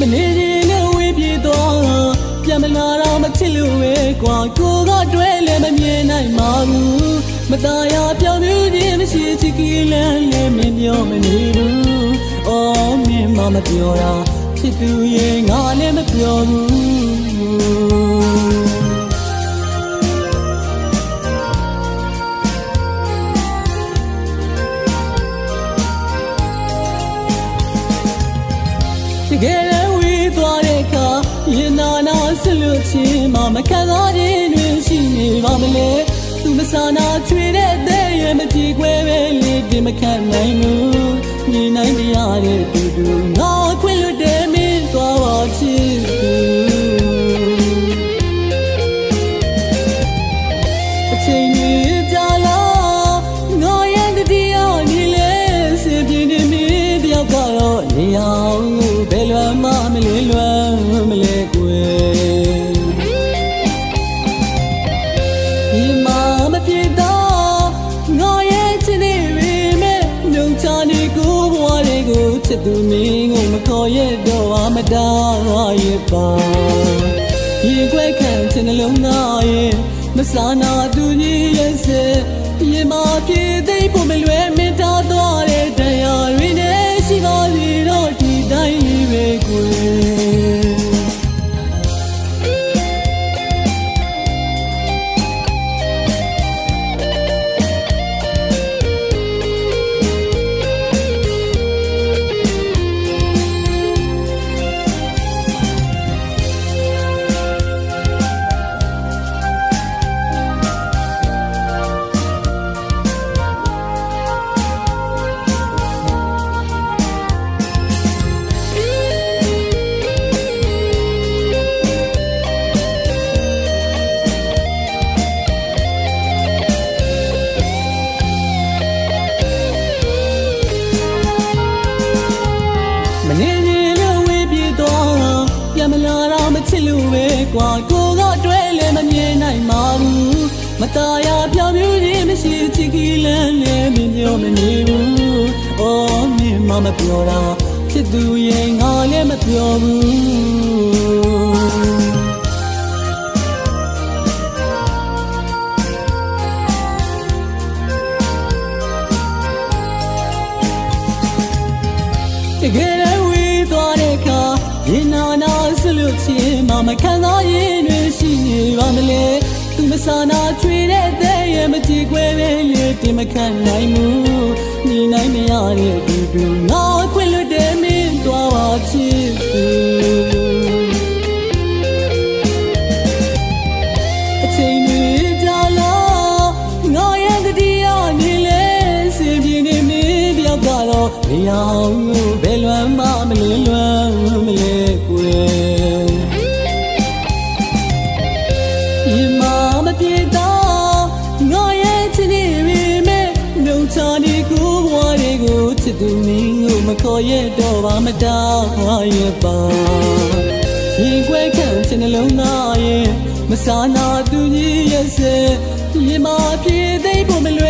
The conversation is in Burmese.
မနေရင်လည်းဝေးပြေသွားပြန်မလာတော့မချစ်လို့ပဲကွာကိုကတွေ့လည်းမမြင်နိုင်ပါဘူးမตายာပြောင်းပြီးခြင်းမရှိချစ်ကီလန်းလည်းမပြောမနေဘူးအော်မြင်မမပြောတာဖြစ်သူရဲ့ငါလည်းမပြောဘူး ရင်နာနာဆလွတ်ချင်းမမခံစားခြင်းတွေရှိနေပါမလဲသူမဆာနာချွေတဲ့တဲ့ရဲ့မကြည့်ခွဲပဲလေတင်မခံနိုင်ဘူးညီနိုင်တရားတဲ့တူတူငါခွင့်လွတ်တယ်မင်းသွားပါချစ်သူအချိန်ကြီးကြာလာငါရဲ့တရားညီလဲစေပြင်းနေမင်းတယောက်ကတော့နေအောင်ဘယ်လွမ်းမမလဲလွမ်းမ သူမင်းကိုမခေါ်ရတော့အမတားရဲ့ပါရေခွဲခံချင်နှလုံးသားရဲ့မဆာနာသူကြီးရဲ့စေရေမာပြေသိဖို့မလွယ်မင်း လို့ပဲကွာကိုကတွဲလည်းမမြင်နိုင်ပါဘူးမตายာပြောင်းပြူခြင်းမရှိချစ်ကီလန်းလည်းမပြောမနေဘူးအော်မင်းမမပြောတာဖြစ်သူရဲ့ငါလည်းမပြောဘူး တကယ်လည်းဝေးသွားတဲ့အခါရင်နာနာဆ ာ လွတ်ချင်းမမခံစားရင်တွေရှိနေပါမလဲသူမဆာနာချွေတဲ့တဲ့ရဲ့မကြည့်ခွဲပဲလေတင်မခံနိုင်ဘူးညီနိုင်မရတဲ့အတူတူငါခွင့်လွတ်တယ်မင်းသွားပါချစ်သူအချိန်တွေကြာလာငါရဲ့တရားနေလဲစေပြင်းနေမင်းတယောက်ကတော့မရဘူးဘယ်လွမ်းမမလွန် ပြေတော့ငါရဲ့ချစ်နေပြီမဲ့နှုံချနေကိုဘဝတွေကိုချစ်သူမင်းကိုမခေါ်ရတော့ပါမတားရဲ့ပါရင်ခွဲခံချင်နှလုံးသားရဲ့မဆာနာသူကြီးရဲ့စေရင်မာပြေသိဖို့မလွယ်